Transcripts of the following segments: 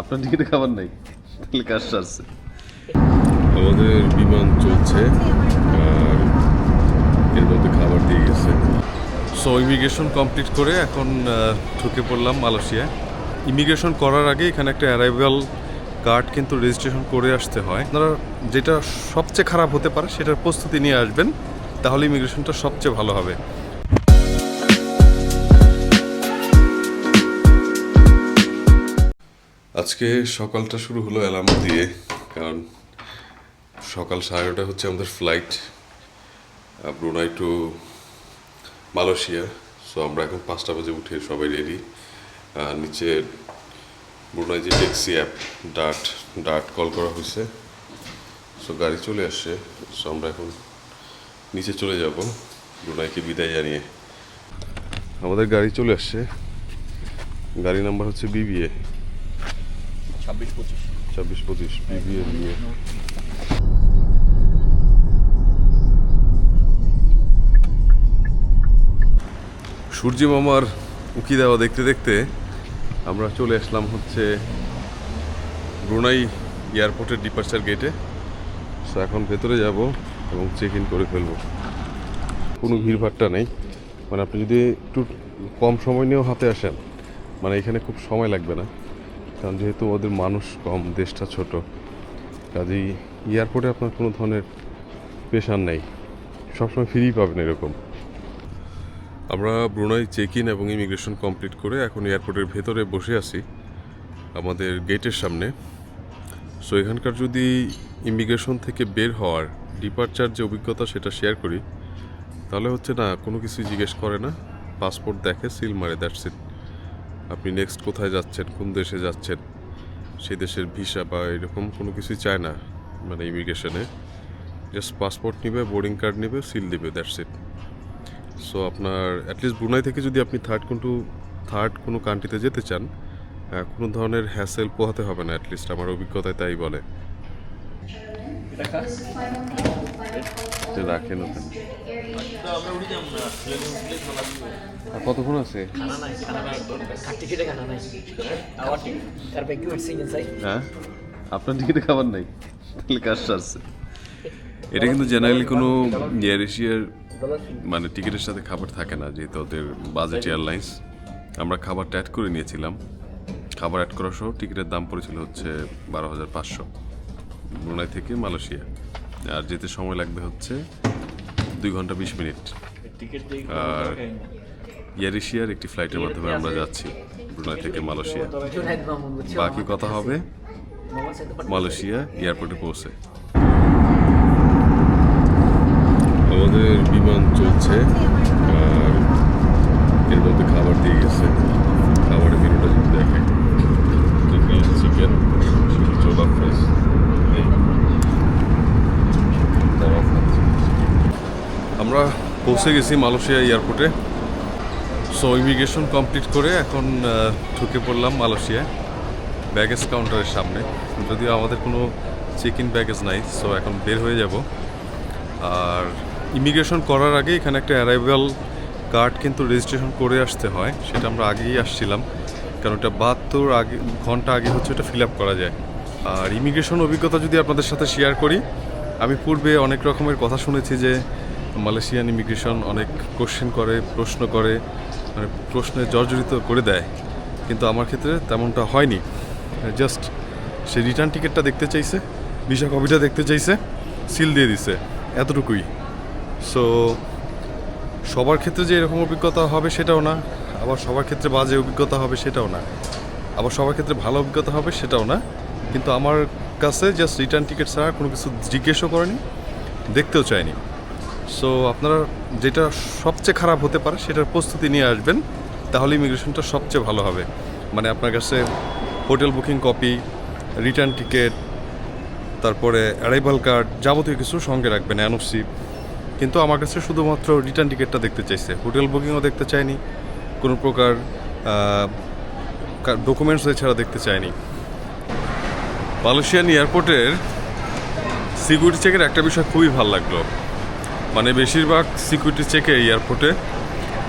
আপনার টিকিটে খাবার নাই। তাহলে কাজ সারছে আমাদের বিমান চলছে, আর এর মধ্যে খাবার দিয়ে গেছে। সো ইমিগ্রেশন কমপ্লিট করে এখন ঢুকে পড়লাম মালয়েশিয়ায়। ইমিগ্রেশন করার আগে এখানে একটা অ্যারাইভাল কার্ড কিন্তু রেজিস্ট্রেশন করে আসতে হয়। আপনারা যেটা সবচেয়ে খারাপ হতে পারে, সেটার প্রস্তুতি নিয়ে আসবেন, তাহলে ইমিগ্রেশনটা সবচেয়ে ভালো হবে। আজকে সকালটা শুরু হলো অ্যালার্ম দিয়ে, কারণ সকাল সাড়ে হচ্ছে আমাদের flight Brunei to Malaysia. So আমরা এখন পাঁচটা বাজে উঠে সবাই রেডি নিচে ব্রুনাই যে taxi app dot dot call করা হয়েছে। সো গাড়ি চলে আসছে। সো আমরা এখন নিচে চলে যাব, ব্রুনাইকে বিদায় জানিয়ে। আমাদের গাড়ি চলে আসছে। গাড়ি নাম্বার হচ্ছে বিবিএ ছাব্বিশ পঁচিশ। ছাব্বিশ পঁচিশ বিবিএ নিয়ে। সূর্য মামার উকি দেওয়া দেখতে দেখতে আমরা চলে আসলাম হচ্ছে ব্রুনাই এয়ারপোর্টের ডিপার্চার গেটে। সো এখন ভেতরে যাব এবং চেক ইন করে ফেলব। কোনো ভিড়ভাট্টা নেই। মানে আপনি যদি একটু কম সময় নিয়েও হাতে আসেন মানে এখানে খুব সময় লাগবে না। কারণ যেহেতু ওদের মানুষ কম, দেশটা ছোট, কাজেই এয়ারপোর্টে আপনার কোনো ধরনের পেশার নেই। সবসময় ফ্রি পাবেন এরকম। আমরা ব্রুনাই চেক ইন এবং ইমিগ্রেশন কমপ্লিট করে এখন এয়ারপোর্টের ভেতরে বসে আছি, আমাদের গেটের সামনে। সো এখানকার যদি ইমিগ্রেশন থেকে বের হওয়ার ডিপার্চার যে অভিজ্ঞতা সেটা শেয়ার করি, তাহলে হচ্ছে না, কোনো কিছু জিজ্ঞেস করে না। পাসপোর্ট দেখে সিল মারে দ্যাটস ইট আপনি নেক্সট কোথায় যাচ্ছেন? কোন দেশে যাচ্ছেন? সেই দেশের ভিসা বা এরকম কোনো কিছুই চায় না মানে ইমিগ্রেশনে জাস্ট পাসপোর্ট নেবে বোর্ডিং কার্ড নেবে সিল দিবে দ্যাটস ইট সো আপনার অ্যাটলিস্ট ব্রুনাই থেকে যদি আপনি থার্ড কোনো থার্ড কোনো কান্ট্রিতে যেতে চান কোনো ধরনের হ্যাসেল পোহাতে হবে না অ্যাটলিস্ট আমার অভিজ্ঞতায় তাই বলে। রাখেন আর কতক্ষণ আছে? হ্যাঁ? আপনার টিকিটে খাবার নাই? তাহলে সারছে এটা কিন্তু জেনারেলি কোনো এয়ার এশিয়ার মানে টিকিটের সাথে খাবার থাকে না, যেহেতু ওদের বাজেট এয়ারলাইন্স আমরা খাবারটা অ্যাড করে নিয়েছিলাম। খাবার অ্যাড করা সহ টিকিটের দাম পড়েছিল হচ্ছে বারো হাজার পাঁচশো। ব্রুনাই থেকে মালয়েশিয়া। আর যেতে সময় লাগবে হচ্ছে দুই ঘণ্টা বিশ মিনিট। আর এয়ার এশিয়ার একটি ফ্লাইটের মাধ্যমে আমরা যাচ্ছি ব্রুনাই থেকে মালয়েশিয়া। বাকি কথা হবে। মালয়েশিয়া এয়ারপোর্টে পৌঁছে। আমাদের বিমান চলছে আর এর মধ্যে খাবার দিয়ে গেছে খাবারের মেনুটা যদি দেখে চিকেন চোলা ফ্রাইস আমরা পৌঁছে গেছি মালয়েশিয়া এয়ারপোর্টে। সো ইমিগ্রেশন কমপ্লিট করে এখন ঢুকে পড়লাম মালয়েশিয়ায় ব্যাগেজ কাউন্টারের সামনে। যদিও আমাদের কোনো চেক ইন ব্যাগেজ নাই সো এখন বের হয়ে যাব। আর ইমিগ্রেশন করার আগে এখানে একটা অ্যারাইভাল কার্ড কিন্তু রেজিস্ট্রেশন করে আসতে হয়, সেটা আমরা আগেই আসছিলাম। কারণ ওটা বাহাত্তর আগে, ঘণ্টা আগে হচ্ছে ওটা ফিল আপ করা যায়। আর ইমিগ্রেশন অভিজ্ঞতা যদি আপনাদের সাথে শেয়ার করি, আমি পূর্বে অনেক রকমের কথা শুনেছি যে মালয়েশিয়ান ইমিগ্রেশন অনেক কোশ্চেন করে, প্রশ্ন করে মানে প্রশ্নে জর্জরিত করে দেয়। কিন্তু আমার ক্ষেত্রে তেমনটা হয়নি। জাস্ট সে রিটার্ন টিকিটটা দেখতে চাইছে ভিসা কপিটা দেখতে চাইছে সিল দিয়ে দিছে, এতটুকুই। সো সবার ক্ষেত্রে যে এরকম অভিজ্ঞতা হবে সেটাও না, আবার সবার ক্ষেত্রে বাজে অভিজ্ঞতা হবে সেটাও না। আবার সবার ক্ষেত্রে ভালো অভিজ্ঞতা হবে সেটাও না। কিন্তু আমার কাছে জাস্ট রিটার্ন টিকিট ছাড়া কোনো কিছু জিজ্ঞেসও করেনি, দেখতেও চায়নি সো আপনারা যেটা সবচেয়ে খারাপ হতে পারে, সেটার প্রস্তুতি নিয়ে আসবেন, তাহলে ইমিগ্রেশনটা সবচেয়ে ভালো হবে। মানে আপনার কাছে hotel booking copy, return ticket, তারপরে অ্যারাইভাল কার্ড যাবতীয় কিছু সঙ্গে রাখবেন, এনওসি। কিন্তু আমার কাছে শুধুমাত্র রিটার্ন টিকিটটা দেখতে চাইছে। হোটেল বুকিংও দেখতে চায়নি কোনো প্রকার ডকুমেন্টস এছাড়া দেখতে চায়নি মালয়েশিয়ান এয়ারপোর্টের সিকিউরিটি চেকের একটা বিষয় খুবই ভালো লাগল। মানে বেশিরভাগ সিকিউরিটি চেকে এয়ারপোর্টে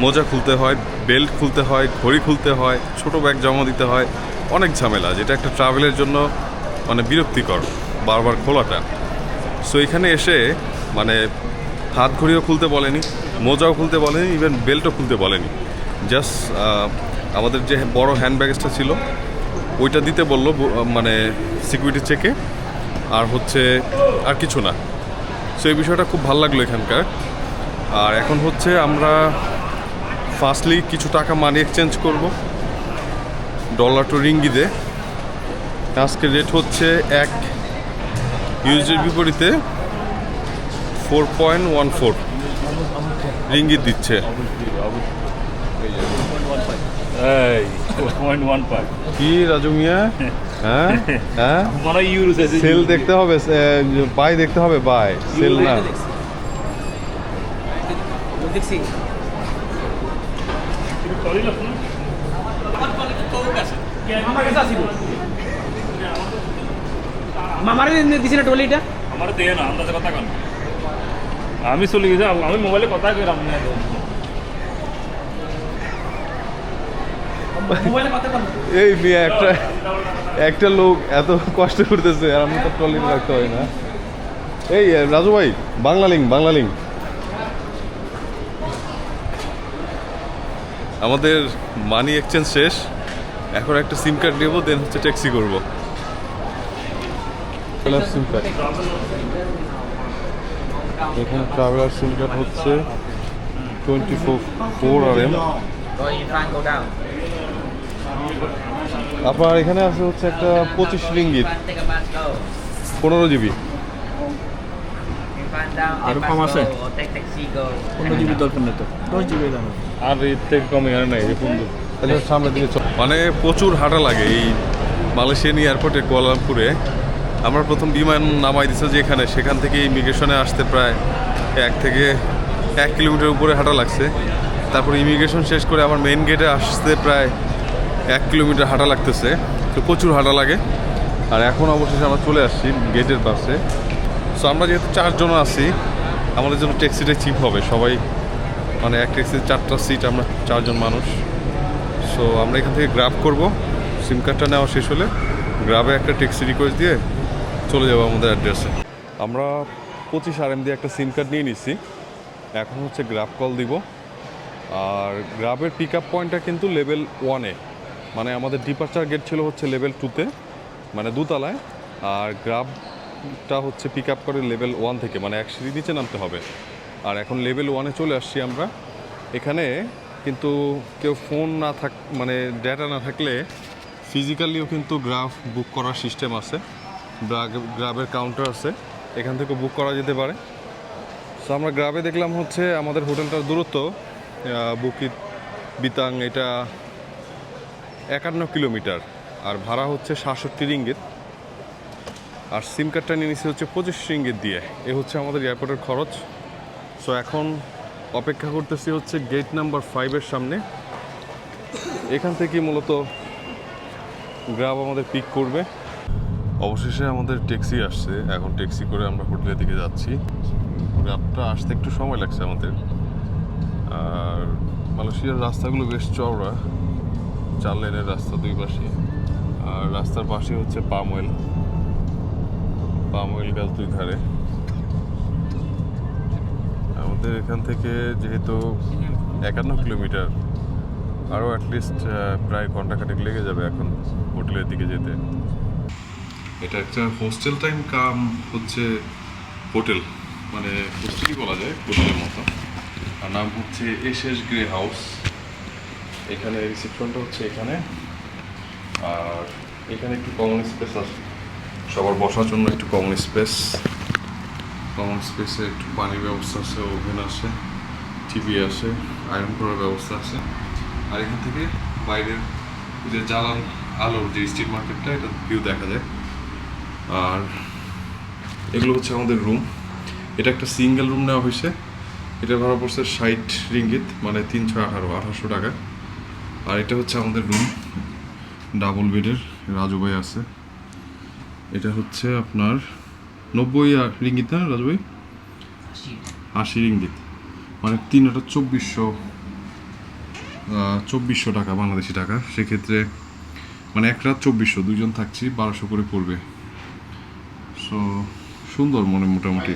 মোজা খুলতে হয় বেল্ট খুলতে হয়, ঘড়ি খুলতে হয়, ছোট ব্যাগ জমা দিতে হয়, অনেক ঝামেলা, যেটা একটা ট্রাভেলের জন্য মানে বিরক্তিকর বারবার খোলাটা। সো এখানে এসে মানে হাত ঘড়িও খুলতে বলেনি, মোজাও খুলতে বলেনি ইভেন বেল্টও খুলতে বলেনি। জাস্ট আমাদের যে বড় হ্যান্ড ব্যাগেজটা ছিল, ওইটা দিতে বলল মানে সিকিউরিটি চেকে আর হচ্ছে আর কিছু না। সো এই বিষয়টা খুব ভালো লাগল এখানকার। আর এখন হচ্ছে আমরা ফার্স্টলি কিছু টাকা মানি এক্সচেঞ্জ করব ডলার টু রিঙ্গিতে আজকের রেট হচ্ছে এক ইউজের বিপরীতে four point one four ringgit দিচ্ছে। কি রাজু মিয়া? হ্যাঁ? হ্যাঁ? সেল দেখতে হবে বাই দেখতে হবে বাই সেল না। মামারে দিছি না টলিটা আমার দেয় না আন্দাজে কথা কন। আমি চলে গেছি আমি মোবাইলে কথা কই রাম মোবাইলে কথা বল এই মিয়া একটা একটা লোক এত কষ্ট করতেছে আর আমি তো ট্রলি রাখতে হয় না। এই রাজু ভাই বাংলা লিঙ্ক বাংলা লিঙ্ক। আমাদের মানি এক্সচেঞ্জ শেষ। এখন একটা সিম কার্ড নেব দেন হচ্ছে ট্যাক্সি করব। SIM card. এখানে ট্রাভেলার সিম কার্ড হচ্ছে twenty four four R M আপনার এখানে আছে হচ্ছে একটা পঁচিশ রিঙ্গিত. পনেরো জিবি। আরও কম আছে? পনেরো জিবি দরকার নেই তো। দশ জিবি দাম আর এর থেকে কম এখানে নাই এই বন্ধু সামনের দিকে মানে প্রচুর হাঁটা লাগে এই মালয়েশিয়ান এয়ারপোর্টে কুয়ালালামপুরে আমরা প্রথম বিমান নামাই দিছে যে এখানে সেখান থেকে ইমিগ্রেশনে আসতে প্রায় এক থেকে এক কিলোমিটার উপরে হাঁটা লাগছে। তারপর ইমিগ্রেশন শেষ করে আমার মেইন গেটে আসতে প্রায় এক কিলোমিটার হাঁটা লাগতেছে, তো প্রচুর হাঁটা লাগে। আর এখন অবশেষে আমরা চলে আসছি গেটের পাশে। সো আমরা যেহেতু চারজন আছি, আমাদের জন্য ট্যাক্সিটা চিপ হবে। সবাই মানে এক ট্যাক্সিতে চারটা সিট আমরা চারজন মানুষ। সো আমরা এখান থেকে গ্রাব করব। সিম কার্ডটা নেওয়া শেষ হলে গ্রাবে একটা ট্যাক্সি রিকোয়েস্ট দিয়ে চলে যাব আমাদের অ্যাড্রেসে আমরা পঁচিশ আর এম দিয়ে একটা সিম কার্ড নিয়ে নিচ্ছি এখন হচ্ছে গ্রাব কল দিব। আর গ্রাবের পিক আপ পয়েন্টটা কিন্তু লেভেল ওয়ানে মানে আমাদের ডিপার্চার গেট ছিল হচ্ছে লেভেল টুতে মানে দুতলায়, আর গ্রাবটা হচ্ছে পিক আপ করে লেভেল ওয়ান থেকে মানে এক সিঁড়ি নিচে নামতে হবে। আর এখন লেভেল ওয়ানে চলে আসছি আমরা। এখানে কিন্তু কেউ ফোন না থাক মানে ডেটা না থাকলে ফিজিক্যালিও কিন্তু গ্রাফ বুক করার সিস্টেম আছে। গ্রা- গ্রাবের কাউন্টার আছে। এখান থেকে বুক করা যেতে পারে। সো আমরা গ্রাবে দেখলাম হচ্ছে আমাদের হোটেলটার দূরত্ব বুকিত, বিতাং, এটা একান্ন কিলোমিটার, আর ভাড়া হচ্ছে সাতষট্টি রিঙ্গিত। আর সিম কার্ডটা নিয়ে নিচ্ছে হচ্ছে পঁচিশ রিঙ্গিত দিয়ে। এ হচ্ছে আমাদের এয়ারপোর্টের খরচ। সো এখন অপেক্ষা করতেছি হচ্ছে গেট নাম্বার ফাইভের সামনে। এখান থেকে মূলত গ্রাব আমাদের পিক করবে। অবশেষে আমাদের ট্যাক্সি আসছে। এখন ট্যাক্সি করে আমরা হোটেলের দিকে যাচ্ছি। গ্রাবটা আসতে একটু সময় লাগছে আমাদের। আর মালয়েশিয়ার রাস্তাগুলো বেশ চওড়া। চার লেনের রাস্তা দুই পাশে। আর রাস্তার পাশে হচ্ছে পাম অয়েল পাম অয়েল গাছ দুই ধারে। আমাদের এখান থেকে যেহেতু একান্ন কিলোমিটার, আরও অ্যাটলিস্ট প্রায় ঘণ্টা খানেক লেগে যাবে এখন হোটেলের দিকে যেতে। এটা একটা হোস্টেল টাইম কাম হচ্ছে হোটেল। মানে হোস্টেলই বলা যায়, হোটেলের মতো। আর নাম হচ্ছে এসএস গ্রে হাউস। এখানে রিসেপশনটা হচ্ছে এখানে। আর এখানে একটু কমন স্পেস আছে। সবার বসার জন্য একটু কমন স্পেস কমন স্পেসে একটু পানির ব্যবস্থা আছে ওভেন আছে টিভি আছে আয়রন করার ব্যবস্থা আছে। আর এখান থেকে বাইরের যে জ্বালান আলোর যে স্ট্রিট মার্কেটটা এটা ভিউ দেখা যায়। আর এগুলো হচ্ছে আমাদের রুম এটা একটা সিঙ্গেল রুম নেওয়া হয়েছে। এটা ভাড়া পড়ছে ষাট রিঙ্গিত মানে তিন ছয় আঠারো, আঠারোশো টাকা। আর এটা হচ্ছে আমাদের রুম ডাবল বেডের রাজু ভাই আছে। এটা হচ্ছে আপনার নব্বই আর রিঙ্গিত না রাজু ভাই? আশি। রিঙ্গিত। মানে তিন হাজার চব্বিশশো চব্বিশশো টাকা বাংলাদেশি টাকা। সেক্ষেত্রে মানে এক রাত চব্বিশশো দুজন থাকছি বারোশো করে পড়বে। সো সুন্দর মনে মোটামুটি।